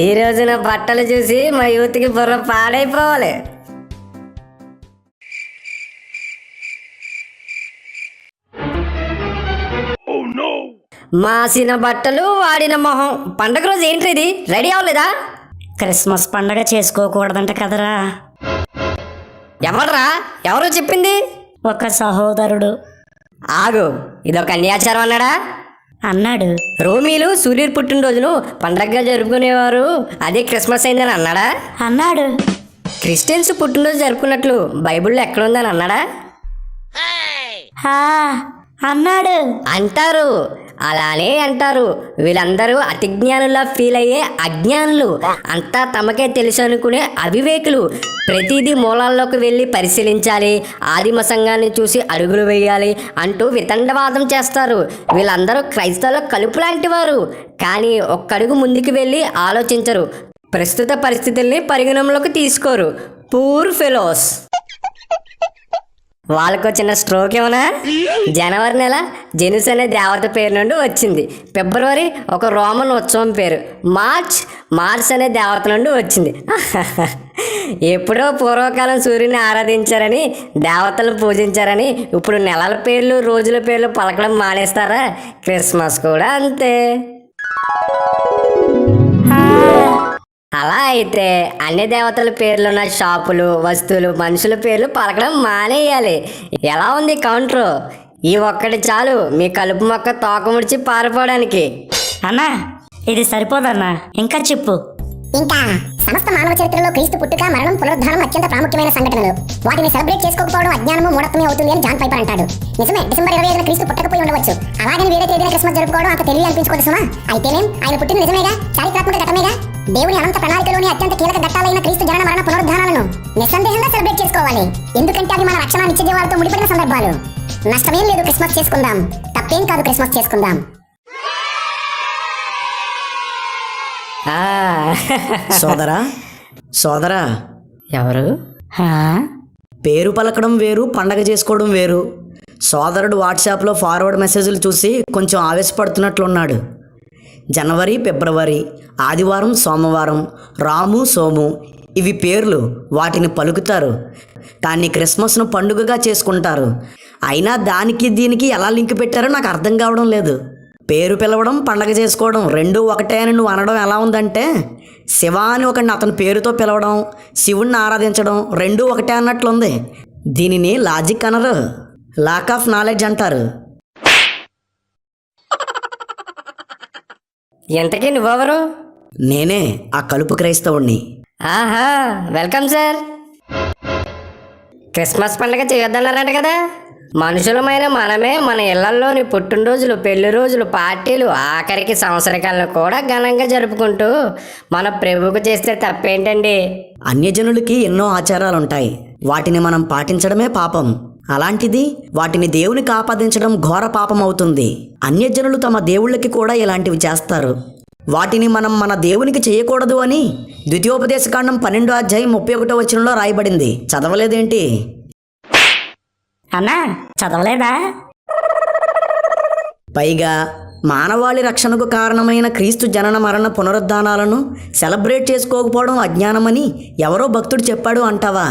ఈ రోజున బట్టలు చూసి మా యూత్కి బుర్ర పాడైపోవాలి. మాసిన బట్టలు వాడిన మొహం. పండగ రోజు ఏంటి ఇది? రెడీ అవ్వలేదా? క్రిస్మస్ పండగ చేసుకోకూడదంట కదరా. ఎవడ్రా? ఎవరో చెప్పింది? ఒక సహోదరుడు. ఆగు ఇదొక అన్యాచారం అన్నాడా? అన్నాడు. రోమీలు సూర్యుడు పుట్టినరోజును పండగగా జరుపుకునేవారు. అదే క్రిస్మస్ అయిందని అన్నాడా? అన్నాడు. క్రిస్టియన్స్ పుట్టినరోజు జరుపుకున్నట్లు బైబిల్లో ఎక్కడుందని అన్నాడా? అన్నాడు. అంటారు. అలానే అంటారు. వీళ్ళందరూ అతిజ్ఞానులా ఫీల్ అయ్యే అజ్ఞానులు. అంతా తమకే తెలుసు అనుకునే అవివేకులు. ప్రతిదీ మూలాల్లోకి వెళ్ళి పరిశీలించాలి. ఆదిమ సంఘాన్ని చూసి అడుగులు వేయాలి అంటూ వితండవాదం చేస్తారు. వీళ్ళందరూ క్రైస్తవుల కలుపు లాంటి వారు. కానీ ఒక్కడుగు ముందుకు వెళ్ళి ఆలోచించరు. ప్రస్తుత పరిస్థితుల్ని పరిగణంలోకి తీసుకోరు. Poor fellows. వాళ్ళకు చిన్న స్ట్రోక్ ఏమన్నా జనవరి నెల జెనుస్ అనే దేవత పేరు నుండి వచ్చింది. ఫిబ్రవరి ఒక రోమన్ ఉత్సవం పేరు. మార్చ్ మార్చ్ అనే దేవత నుండి వచ్చింది. ఎప్పుడో పూర్వకాలం సూర్యుని ఆరాధించారని దేవతలు పూజించారని ఇప్పుడు నెలల పేర్లు రోజుల పేర్లు పలకడం మానేస్తారా? క్రిస్మస్ కూడా అంతే. అలా అయితే అన్ని దేవతల పేర్లున్న షాపులు వస్తువులు మనుషుల పేర్లు పలకడం మానేయాలి. ఎలా ఉంది కౌంటర్? ఈ ఒక్కటి చాలు. మీ కలుపు మొక్క తోక ముడిచి పారిపోవడానికి. అన్నా ఇది సరిపోదన్నా. ఇంకా చెప్పు. ఇంకా సమస్త మానవ చరిత్రలో క్రీస్తు పుట్టుక మరణం పునరుద్ధానం అత్యంత ప్రాముఖ్యమైన సంఘటనలు. వాటిని సెలబ్రేట్ చేసుకోకపోవడం అజ్ఞానము మూఢత్వమే అవుతుంది అని జాన్ పైపర్ అంటాడు. నిజమే డిసెంబర్ ఇరవై ఐదున క్రీస్తు పుట్టకపోయి ఉండవచ్చు. అలాగని వేరే తేదీన క్రిస్మస్ జరుపుకోవడం అంత తెలివి అనిపించుకోదు సుమా. అయితేనేం? ఆయన పుట్టిన నిజమేగా? చారిత్రాత్మక ఘటమేగా? దేవుని అనంత ప్రణాళికలోని అత్యంత కీలక ఘట్టాలైన క్రీస్తు జనన మరణ పునరుద్ధానాలను నిస్సందేహంగా సెలబ్రేట్ చేసుకోవాలి. ఎందుకంటే అవి మన రక్షణ నిత్య జీవాలతో ముడిపడిన సందర్భాలు. నష్టమేం లేదు క్రిస్మస్ చేసుకుందాం. తప్పేం కాదు క్రిస్మస్ చేసుకుందాం. ఆ, సోదరా సోదరా. ఎవరు? పేరు పలకడం వేరు పండగ చేసుకోవడం వేరు. సోదరుడు వాట్సాప్లో ఫార్వర్డ్ మెసేజ్లు చూసి కొంచెం ఆవేశపడుతున్నట్లున్నాడు. జనవరి ఫిబ్రవరి ఆదివారం సోమవారం రాము సోము ఇవి పేర్లు వాటిని పలుకుతారు. కానీ క్రిస్మస్ను పండుగగా చేసుకుంటారు. అయినా దానికి దీనికి ఎలా లింక్ పెట్టారో నాకు అర్థం కావడం లేదు. పేరు పిలవడం పండగ చేసుకోవడం రెండూ ఒకటే అని నువ్వు అనడం ఎలా ఉందంటే శివ అని ఒకడిని అతని పేరుతో పిలవడం శివుణ్ణి ఆరాధించడం రెండూ ఒకటే అన్నట్లుంది. దీనిని లాజిక్ అనరు. లాక్ ఆఫ్ నాలెడ్జ్ అంటారు. ఇంతకీ నువ్వెవరు? నేనే ఆ కలుపు క్రైస్తవుణ్ణి. ఆహా వెల్కమ్ సార్. క్రిస్మస్ పండుగ చేయొద్దన్నారంట కదా. మనుషులమైన మనమే మన ఇళ్ళలోని పుట్టినరోజులు పెళ్ళి రోజులు పార్టీలు ఆఖరికి సంవత్సరకాలను కూడా ఘనంగా జరుపుకుంటూ మన ప్రభువుకు చేస్తే తప్పేంటండి? అన్యజనులకి ఎన్నో ఆచారాలుంటాయి. వాటిని మనం పాటించడమే పాపం. అలాంటిది వాటిని దేవునికి ఆపాదించడం ఘోర పాపం అవుతుంది అన్యజనులు తమ దేవుళ్ళకి కూడా ఇలాంటివి చేస్తారు. వాటిని మనం మన దేవునికి చేయకూడదు అని ద్వితీయోపదేశకాండం పన్నెండో అధ్యాయం ముప్పై ఒకటో వచనంలో రాయబడింది. చదవలేదేంటి? అన్నా చదవలేదా? పైగా మానవాళి రక్షణకు కారణమైన క్రీస్తు జనన మరణ పునరుద్ధానాలను సెలబ్రేట్ చేసుకోకపోవడం అజ్ఞానమని ఎవరో భక్తుడు చెప్పాడు అంటావా?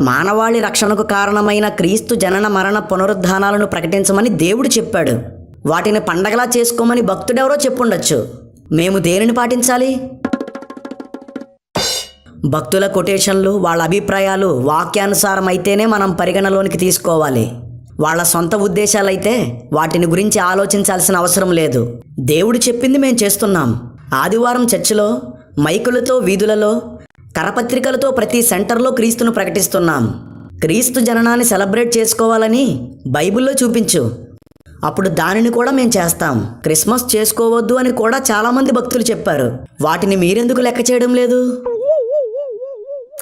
మానవాళి రక్షణకు కారణమైన క్రీస్తు జనన మరణ పునరుద్ధానాలను ప్రకటించమని దేవుడు చెప్పాడు. వాటిని పండగలా చేసుకోమని భక్తుడెవరో చెప్పుండొచ్చు. మేము దేనిని పాటించాలి? భక్తుల కొటేషన్లు వాళ్ళ అభిప్రాయాలు వాక్యానుసారం అయితేనే మనం పరిగణలోనికి తీసుకోవాలి. వాళ్ళ సొంత ఉద్దేశాలైతే వాటిని గురించి ఆలోచించాల్సిన అవసరం లేదు. దేవుడు చెప్పింది మేము చేస్తున్నాం. ఆదివారం చర్చిలో మైకులతో వీధులలో కరపత్రికలతో ప్రతి సెంటర్లో క్రీస్తును ప్రకటిస్తున్నాం. క్రీస్తు జననాన్ని సెలబ్రేట్ చేసుకోవాలని బైబిల్లో చూపించు. అప్పుడు దానిని కూడా మేము చేస్తాం. క్రిస్మస్ చేసుకోవద్దు అని కూడా చాలామంది భక్తులు చెప్పారు. వాటిని మీరెందుకు లెక్క చేయడం లేదు?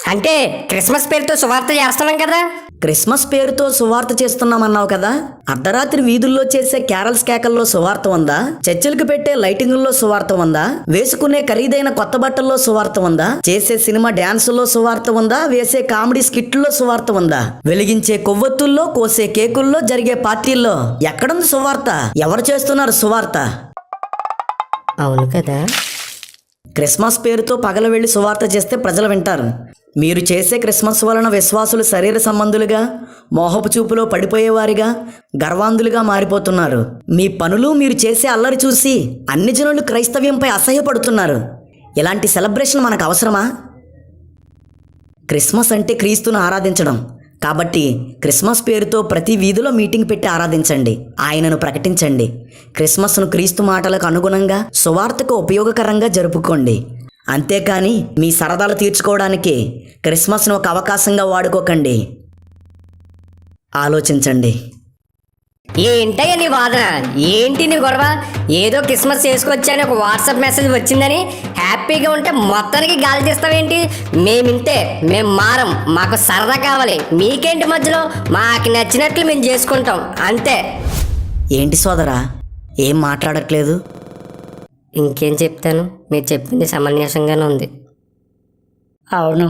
అంటే క్రిస్మస్ పేరుతో సువార్త చేస్తున్నాం కదా? క్రిస్మస్ పేరుతో సువార్త చేస్తున్నామన్నావు కదా? అర్ధరాత్రి వీధుల్లో చేసే క్యారల్స్ కేకల్లో సువార్త ఉందా? చర్చిలకు పెట్టే లైటింగుల్లో సువార్త ఉందా? వేసుకునే ఖరీదైన కొత్త బట్టల్లో సువార్త ఉందా? చేసే సినిమా డ్యాన్సుల్లో సువార్త ఉందా? వేసే కామెడీ స్కిట్లో సువార్త ఉందా? వెలిగించే కొవ్వొత్తుల్లో కోసే కేకుల్లో జరిగే పార్టీల్లో ఎక్కడుంది సువార్త? ఎవరు చేస్తున్నారు సువార్త? అవును కదా. క్రిస్మస్ పేరుతో పగల వెళ్ళి సువార్త చేస్తే ప్రజలు వింటారు. మీరు చేసే క్రిస్మస్ వలన విశ్వాసులు శరీర సంబంధులుగా మోహపు చూపులో పడిపోయేవారిగా గర్వాంధులుగా మారిపోతున్నారు. మీ పనులు మీరు చేసే అల్లరి చూసి అన్ని జనులు క్రైస్తవ్యంపై అసహ్యపడుతున్నారు. ఇలాంటి సెలబ్రేషన్ మనకు అవసరమా? క్రిస్మస్ అంటే క్రీస్తును ఆరాధించడం. కాబట్టి క్రిస్మస్ పేరుతో ప్రతి వీధిలో మీటింగ్ పెట్టి ఆరాధించండి. ఆయనను ప్రకటించండి. క్రిస్మస్ను క్రీస్తు మాటలకు అనుగుణంగా సువార్తకు ఉపయోగకరంగా జరుపుకోండి. అంతేకాని మీ సరదాలు తీర్చుకోవడానికి క్రిస్మస్ను ఒక అవకాశంగా వాడుకోకండి. ఆలోచించండి. ఏంటయ్య నీ వాదన? ఏంటి నీ గొడవ? ఏదో క్రిస్మస్ చేసుకొచ్చాని ఒక వాట్సాప్ మెసేజ్ వచ్చిందని హ్యాపీగా ఉంటే మొత్తానికి గాలి తీస్తావేంటి? మేమింతే మేము మారం మాకు సరదా కావాలి. మీకేంటి మధ్యలో? మాకు నచ్చినట్లు మేము చేసుకుంటాం అంతే. ఏంటి సోదరా? ఏం మాట్లాడట్లేదు? ఇంకేం చెప్తాను? మీరు చెప్పింది సమంజసంగానే ఉంది. అవును.